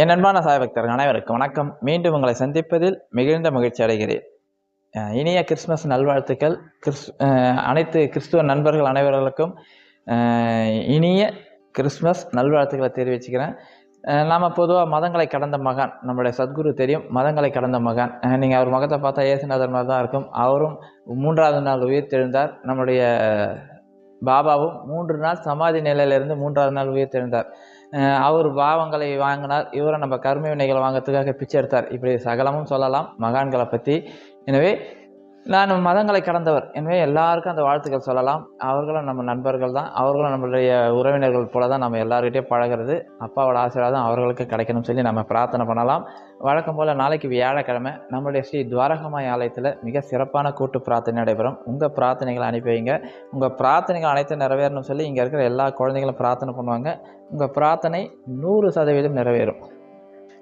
என் அன்பான சாய் பக்தர்கள் அனைவருக்கும் வணக்கம். மீண்டும் உங்களை சந்திப்பதில் மிகுந்த மகிழ்ச்சி அடைகிறேன். இனிய கிறிஸ்மஸ் நல்வாழ்த்துக்கள். கிறிஸ் அனைத்து கிறிஸ்துவ நண்பர்கள் அனைவர்களுக்கும் இனிய கிறிஸ்மஸ் நல்வாழ்த்துக்களை தெரிவிச்சுக்கிறேன். நாம் பொதுவாக மதங்களை கடந்த மகான் நம்முடைய சத்குரு தெரியும் மதங்களை கடந்த மகான். நீங்கள் அவர் முகத்தை பார்த்தா இயேசுநாதர் மாதிரி தான் இருக்கும். அவரும் மூன்றாவது நாள் உயிர் தெழுந்தார் நம்முடைய பாபாவும் மூன்று நாள் சமாதி நிலையிலிருந்து மூன்றாவது நாள் உயிர் தெழுந்தார் அவர் பாவங்களை வாங்கினார் இவரை நம்ம கர்ம வினைகளை வாங்கிறதுக்காக பிச்சை எடுத்தார். இப்படி சகலமும் சொல்லலாம். மகான்களை பற்றி எனவே நான் மதங்களை கடந்தவர். எனவே எல்லாருக்கும் அந்த வாழ்த்துக்கள் சொல்லலாம். அவர்களும் நம்ம நண்பர்கள் தான். அவர்களும் நம்மளுடைய உறவினர்கள் போல தான் நம்ம எல்லாருக்கிட்டே பழகிறது. அப்பாவோட ஆசீர்வாதம் அவர்களுக்கு கிடைக்கணும்னு சொல்லி நம்ம பிரார்த்தனை பண்ணலாம். வழக்கம் போல் நாளைக்கு வியாழக்கிழமை நம்முடைய ஸ்ரீ துவாரகமாய் ஆலயத்தில் மிக சிறப்பான கூட்டு பிரார்த்தனை நடைபெறும். உங்கள் பிரார்த்தனைகளை அனுப்பி வைங்க. உங்கள் பிரார்த்தனைகள் அனைத்தும் நிறைவேறணும்னு சொல்லி இங்கே இருக்கிற எல்லா குழந்தைகளும் பிரார்த்தனை பண்ணுவாங்க. உங்கள் பிரார்த்தனை நூறு சதவீதம் நிறைவேறும்.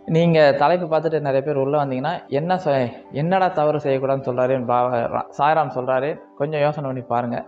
நீங்கள் தலைப்பு பார்த்துட்டு நிறைய பேர் உள்ளே வந்தீங்கன்னா என்ன சொ என்னடா தவறு செய்யக்கூடாதுன்னு சொல்கிறாருன்னு பா சாய்ராம் சொல்கிறாரு கொஞ்சம் யோசனை பண்ணி பாருங்கள்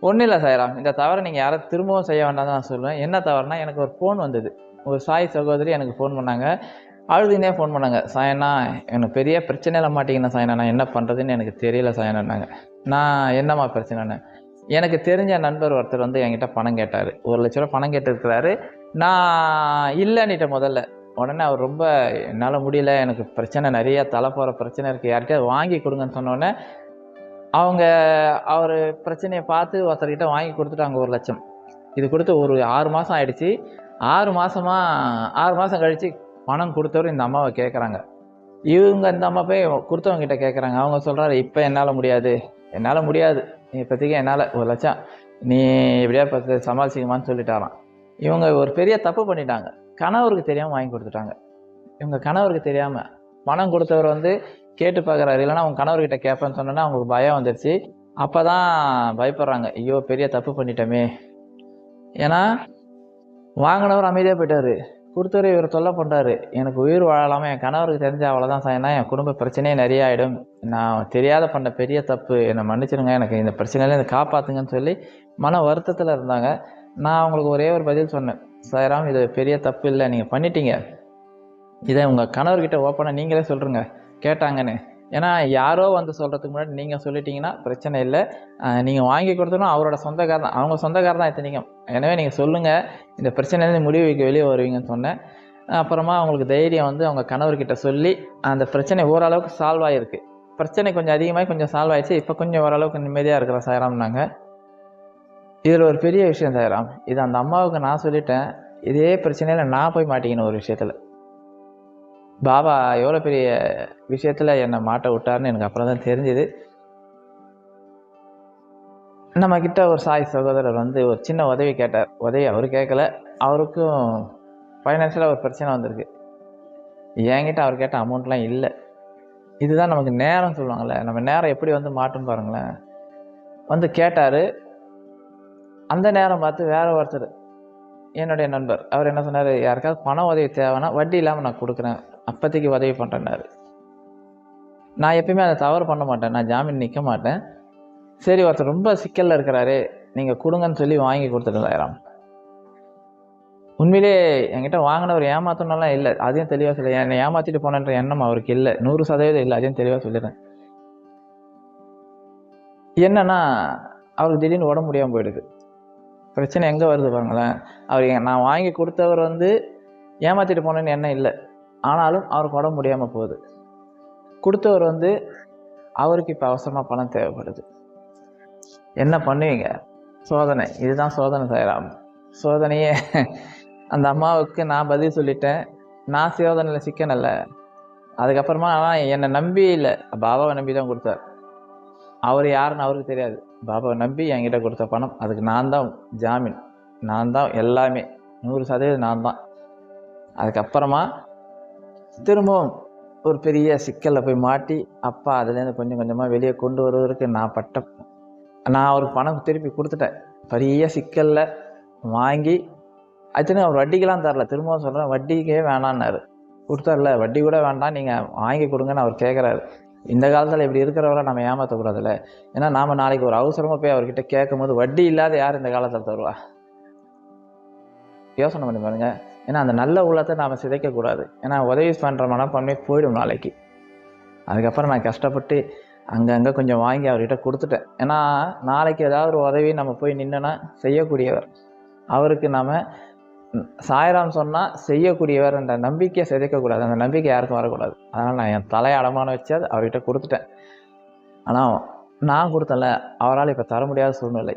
ஒன்றும் இல்லை சாய்ராம். இந்த தவறை நீங்கள் யாரும் திரும்பவும் செய்ய வேண்டாம் நான் சொல்லுவேன். என்ன தவறுனா எனக்கு ஒரு ஃபோன் வந்தது. ஒரு சாய் சகோதரி எனக்கு ஃபோன் பண்ணாங்க. அழுதுனே ஃபோன் பண்ணாங்க. சாயனா எனக்கு பெரிய பிரச்சனையில் மாட்டிங்கன்னா சாயனா. நான் என்ன பண்ணுறதுன்னு எனக்கு தெரியல சாயனாங்க நான் என்னம்மா பிரச்சனைன்னு? எனக்கு தெரிஞ்ச நண்பர் ஒருத்தர் வந்து என்கிட்ட பணம் கேட்டார். ஒரு லட்ச ரூபா பணம் கேட்டிருக்கிறாரு. நான் இல்லைன்னிட்ட முதல்ல. உடனே அவர் ரொம்ப என்னால் முடியல எனக்கு பிரச்சனை நிறைய தலை போகிற பிரச்சனை இருக்குது யார்கிட்டயாவது வாங்கி கொடுங்கன்னு சொன்னோடனே அவங்க அவர் பிரச்சனையை பார்த்து ஒருத்தர்கிட்ட வாங்கி கொடுத்துட்டாங்க ஒரு லட்சம். இது கொடுத்து ஒரு ஆறு மாதம் ஆயிடுச்சு. ஆறு மாதமாக ஆறு மாதம் கழித்து பணம் கொடுத்தவர் இந்த அம்மாவை கேட்குறாங்க இவங்க இந்த அம்மா போய் கொடுத்தவங்ககிட்ட கேட்குறாங்க அவங்க சொல்கிறாரு இப்போ என்னால் முடியாது. என்னால் முடியாது. இப்போதைக்கு என்னால் ஒரு லட்சம். நீ எப்படியா பார்த்து சமாளிச்சிக்கமான்னு சொல்லிட்டாராம். இவங்க ஒரு பெரிய தப்பு பண்ணிட்டாங்க. கணவருக்கு தெரியாமல் வாங்கி கொடுத்துட்டாங்க. இவங்க கணவருக்கு தெரியாமல் பணம் கொடுத்தவர் வந்து கேட்டு பார்க்குறாரு. இல்லைன்னா அவங்க கணவர்கிட்ட கேட்பேன்னு சொன்னோன்னா அவங்களுக்கு பயம் வந்துடுச்சு அப்போ தான் பயப்படுறாங்க. ஐயோ பெரிய தப்பு பண்ணிட்டோமே. ஏன்னா வாங்கினவர் அமைதியாக போயிட்டார். கொடுத்தவர் இவர் தொல்லை பண்ணுறாரு எனக்கு உயிர் வாழலாமல் என் கணவருக்கு தெரிஞ்ச அவ்வளோதான் சாயினா என் குடும்ப பிரச்சனையே நிறைய ஆகிடும் நான் தெரியாத பண்ண பெரிய தப்பு. என்னை மன்னிச்சிடுங்க. எனக்கு இந்த பிரச்சனையிலேருந்து காப்பாற்றுங்கன்னு சொல்லி மன வருத்தத்தில் இருந்தாங்க. நான் அவங்களுக்கு ஒரே ஒரு பதில் சொன்னேன். சாய்ராம் இது பெரிய தப்பு இல்லை நீங்கள் பண்ணிட்டீங்க. இதை உங்கள் கணவர்கிட்ட ஓப்பனாக நீங்களே சொல்கிறீங்க கேட்டாங்கன்னு. ஏன்னா யாரோ வந்து சொல்கிறதுக்கு முன்னாடி நீங்கள் சொல்லிட்டீங்கன்னா பிரச்சனை இல்லை. நீங்கள் வாங்கி கொடுத்தனும் அவரோட சொந்தக்கார தான். அவங்க சொந்தக்கார தான் இத்தனைக்கும். எனவே நீங்கள் சொல்லுங்கள் இந்த பிரச்சனையிலேருந்து முடிவு வைக்க வெளியே வருவீங்கன்னு சொன்னேன். அப்புறமா அவங்களுக்கு தைரியம் வந்து அவங்க கணவர்கிட்ட சொல்லி அந்த பிரச்சனை ஓரளவுக்கு சால்வ் ஆகிருக்கு பிரச்சனை கொஞ்சம் அதிகமாக கொஞ்சம் சால்வ் ஆயிடுச்சு. இப்போ கொஞ்சம் ஓரளவுக்கு நிம்மதியாக இருக்கிற சாயராம்னாங்க இதில் ஒரு பெரிய விஷயம் தயாராம் இது அந்த அம்மாவுக்கு நான் சொல்லிட்டேன். இதே பிரச்சனையில் நான் போய் மாட்டிக்கணும் ஒரு விஷயத்தில். பாபா எவ்வளோ பெரிய விஷயத்தில் என்னை மாட்ட விட்டாருன்னு எனக்கு அப்புறம் தான் தெரிஞ்சுது. நம்மக்கிட்ட ஒரு சாய் சகோதரர் வந்து ஒரு சின்ன உதவி கேட்டார். உதவி அவர் கேட்கல. அவருக்கும் ஃபைனான்ஷியலாக ஒரு பிரச்சனை வந்திருக்கு. என்கிட்ட அவர் கேட்ட அமௌண்ட்லாம் இல்லை. இதுதான் நமக்கு நேரம் சொல்லுவாங்கள்ல நம்ம நேரம் எப்படி வந்து மாட்டும் பாருங்களேன். வந்து கேட்டார். அந்த நேரம் பார்த்து வேற ஒருத்தர் என்னுடைய நண்பர். அவர் என்ன சொன்னார்? யாருக்காவது பண உதவி தேவைன்னா வட்டி இல்லாமல் நான் கொடுக்குறேன். அப்போதைக்கு உதவி பண்ணுறேன்னாரு நான் எப்பயுமே அதை தவறு பண்ண மாட்டேன். நான் ஜாமீன் நிற்க மாட்டேன். சரி ஒருத்தர் ரொம்ப சிக்கலில் இருக்கிறாரு நீங்கள் கொடுங்கன்னு சொல்லி வாங்கி கொடுத்துருந்தாயிரம் உண்மையிலே என்கிட்ட வாங்கினவர் ஏமாத்தணும்லாம் இல்லை. அதையும் தெளிவாக சொல்ல. என்னை ஏமாற்றிட்டு போனன்ற எண்ணம் அவருக்கு இல்லை. நூறு சதவீதம் இல்லை. அதையும் தெளிவாக சொல்லிடுறேன். என்னன்னா அவருக்கு திடீர்னு உடம்பு முடியாமல் போயிடுது. பிரச்சனை எங்கே வருது பாருங்களேன். அவர் நான் வாங்கி கொடுத்தவர் வந்து ஏமாற்றிட்டு போனேன்னு எண்ணம் இல்லை. ஆனாலும் அவருக்கு உடம்பு முடியாமல் போகுது. கொடுத்தவர் வந்து அவருக்கு இப்போ அவசரமாக பணம் தேவைப்படுது. என்ன பண்ணுவீங்க? சோதனை. இதுதான் சோதனை செய்யலாம் சோதனையே அந்த அம்மாவுக்கு நான் பதில் சொல்லிட்டேன். நான் சோதனையில் சிக்கனல்ல அதுக்கப்புறமா ஆனால் என்னை நம்பி இல்லை. பாபாவை நம்பி தான் கொடுத்தார். அவர் யாருன்னு அவருக்கு தெரியாது. பாபாவை நம்பி என்கிட்ட கொடுத்த பணம் அதுக்கு நான் தான் ஜாமீன். நான் தான் எல்லாமே. நூறு சதவீதம் நான் தான். அதுக்கப்புறமா திரும்பவும் ஒரு பெரிய சிக்கலில் போய் மாட்டி அப்பா அதுலேருந்து கொஞ்சம் கொஞ்சமாக வெளியே கொண்டு வருவதற்கு நான் பட்ட நான் அவருக்கு பணம் திருப்பி கொடுத்துட்டேன். பெரிய சிக்கலில் வாங்கி அதுன்னு அவர் வட்டிக்கெலாம் தரல. திரும்பவும் சொல்கிறேன் வட்டிக்கே வேணான்னாரு கொடுத்தார்ல வட்டி கூட வேண்டாம் நீங்கள் வாங்கி கொடுங்கன்னு அவர் கேட்குறாரு இந்த காலத்தில் இப்படி இருக்கிறவரை நம்ம ஏமாற்றக்கூடாதுல்ல ஏன்னா நாம் நாளைக்கு ஒரு அவசரமாக போய் அவர்கிட்ட கேட்கும் போது வட்டி இல்லாத யார் இந்த காலத்தில் தருவா? யோசனை பண்ணி பாருங்க. ஏன்னா அந்த நல்ல உள்ளத்தை நாம் சிதைக்கக்கூடாது. ஏன்னா உதவி பண்ணுற மனப்பான்மை போயிடும் நாளைக்கு. அதுக்கப்புறம் நான் கஷ்டப்பட்டு அங்கங்கே கொஞ்சம் வாங்கி அவர்கிட்ட கொடுத்துட்டேன். ஏன்னா நாளைக்கு ஏதாவது ஒரு உதவி நம்ம போய் நின்றுனா செய்யக்கூடியவர். அவருக்கு நாம் சாய்ராம் சொன்னால் செய்யக்கூடியவர் என்ற நம்பிக்கையை சிதைக்கக்கூடாது. அந்த நம்பிக்கை யாருக்கும் வரக்கூடாது. அதனால் நான் என் தலையை அடமான வச்சு அது அவர்கிட்ட கொடுத்துட்டேன். ஆனால் நான் கொடுத்தல அவரால் இப்போ தர முடியாத சூழ்நிலை.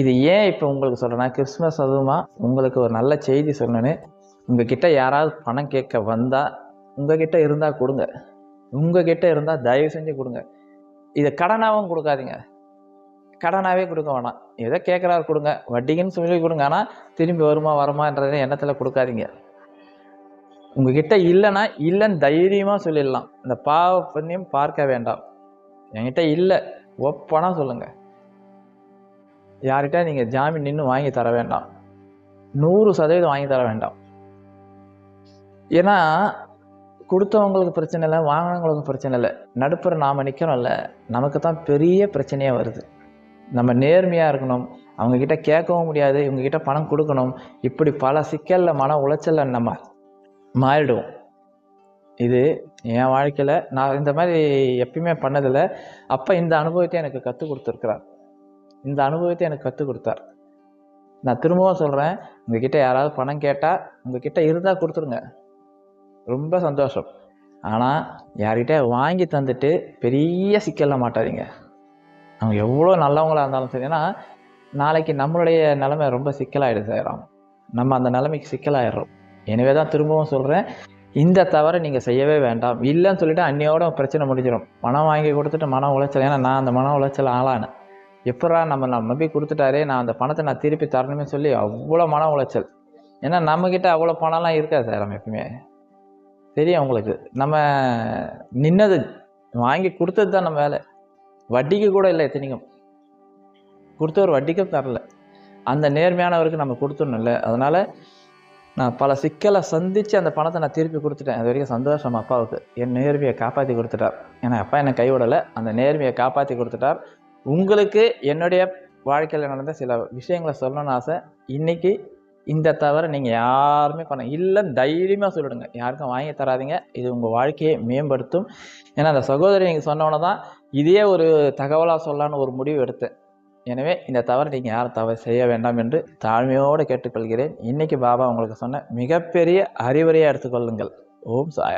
இது ஏன் இப்போ உங்களுக்கு சொல்கிறேன்னா கிறிஸ்மஸ் அதுவுமா உங்களுக்கு ஒரு நல்ல செய்தி சொல்லணுன்னு உங்ககிட்ட யாராவது பணம் கேட்க வந்தால் உங்ககிட்ட இருந்தால் கொடுங்க. உங்ககிட்ட இருந்தால் தயவு செஞ்சு கொடுங்க. இதை கடனாகவும் கொடுக்காதீங்க. கடனாகவே கொடுக்க வேணாம். எதை கேட்குறாரு கொடுங்க. வட்டிக்குன்னு சொல்லி கொடுங்க. ஆனால் திரும்பி வருமா வருமான்றதை எண்ணத்தில் கொடுக்காதீங்க. உங்ககிட்ட இல்லைன்னா இல்லைன்னு தைரியமாக சொல்லிடலாம். இந்த பாவ புண்ணியம் பார்க்க வேண்டாம். என்கிட்ட இல்லை. ஒப்பனா சொல்லுங்கள் யார்கிட்ட நீங்கள் ஜாமீன் நின்று வாங்கி தர வேண்டாம். நூறு சதவீதம் வாங்கி தர வேண்டாம். ஏன்னா கொடுத்தவங்களுக்கு பிரச்சனை இல்லை வாங்கினவங்களுக்கு பிரச்சனை இல்லை. நடுப்புற நாம் நிற்கிறோம்ல நமக்கு தான் பெரிய பிரச்சனையாக வருது. நம்ம நேர்மையாக இருக்கணும். அவங்கக்கிட்ட கேட்கவும் முடியாது. இவங்கக்கிட்ட பணம் கொடுக்கணும். இப்படி பல சிக்கலில் மன உளைச்சலில் நம்ம மாறிடுவோம். இது என் வாழ்க்கையில் நான் இந்த மாதிரி எப்பயுமே பண்ணதில்லை. அப்போ இந்த அனுபவத்தை எனக்கு கற்றுக் கொடுத்துருக்குறார். இந்த அனுபவத்தை எனக்கு கற்றுக் கொடுத்தார். நான் திரும்பவும் சொல்கிறேன் உங்ககிட்ட யாராவது பணம் கேட்டால் உங்ககிட்ட இருந்தால் கொடுத்துருங்க. ரொம்ப சந்தோஷம். ஆனால் யார்கிட்ட வாங்கி தந்துட்டு பெரிய சிக்கலில் மாட்டாதீங்க. அவங்க எவ்வளோ நல்லவங்களாக இருந்தாலும் சரி. ஏன்னா நாளைக்கு நம்மளுடைய நிலைமை ரொம்ப சிக்கலாகிடுது சேரம் நம்ம அந்த நிலைமைக்கு சிக்கலாயிடுறோம். எனவே தான் திரும்பவும் சொல்கிறேன் இந்த தவறை நீங்கள் செய்யவே வேண்டாம். இல்லைன்னு சொல்லிவிட்டு அன்னையோட பிரச்சனை முடிஞ்சிடும். பணம் வாங்கி கொடுத்துட்டு மன உளைச்சல். ஏன்னா நான் அந்த மன உளைச்சல் ஆளானேன். எப்படா நம்ம நம்ம நம்பி கொடுத்துட்டாரே நான் அந்த பணத்தை நான் திருப்பி தரணுமே சொல்லி அவ்வளோ மன உளைச்சல். ஏன்னா நம்மக்கிட்ட அவ்வளோ பணம்லாம் இருக்காது சார் நம்ம எப்பவுமே தெரியும் உங்களுக்கு. நம்ம நின்னது வாங்கி கொடுத்தது தான் நம்ம வேலை. வட்டிக்கு கூட இல்லை எத்தனைக்கும்? கொடுத்தவர் வட்டிக்கும் தரல. அந்த நேர்மையானவருக்கு நம்ம கொடுத்துடணும்ல அதனால் நான் பல சிக்கலை சந்தித்து அந்த பணத்தை நான் திருப்பி கொடுத்துட்டேன். அது வரைக்கும் சந்தோஷம் அப்பாவுக்கு. என் நேர்மையை காப்பாற்றி கொடுத்துட்டார். ஏன்னா அப்பா என்னை கைவிடலை. அந்த நேர்மையை காப்பாற்றி கொடுத்துட்டார். உங்களுக்கு என்னுடைய வாழ்க்கையில் நடந்த சில விஷயங்களை சொல்லணும்னு ஆசை. இன்றைக்கி இந்த தவிர நீங்கள் யாருமே பண்ண இல்லை தைரியமாக சொல்லிடுங்க. யாருக்கும் வாங்கி தராதீங்க. இது உங்கள் வாழ்க்கையை மேம்படுத்தும். ஏன்னா அந்த சகோதரி நீங்கள் சொன்னோன்னே தான் இதே ஒரு தகவலாக சொல்லலான்னு ஒரு முடிவு எடுத்தேன். எனவே இந்த தவறு நீங்கள் யாரும் தவறு செய்ய வேண்டாம் என்று தாழ்மையோடு கேட்டுக்கொள்கிறேன். இன்றைக்கி பாபா உங்களுக்கு சொன்ன மிகப்பெரிய அறிவுரையாக எடுத்துக்கொள்ளுங்கள். ஓம் சாயா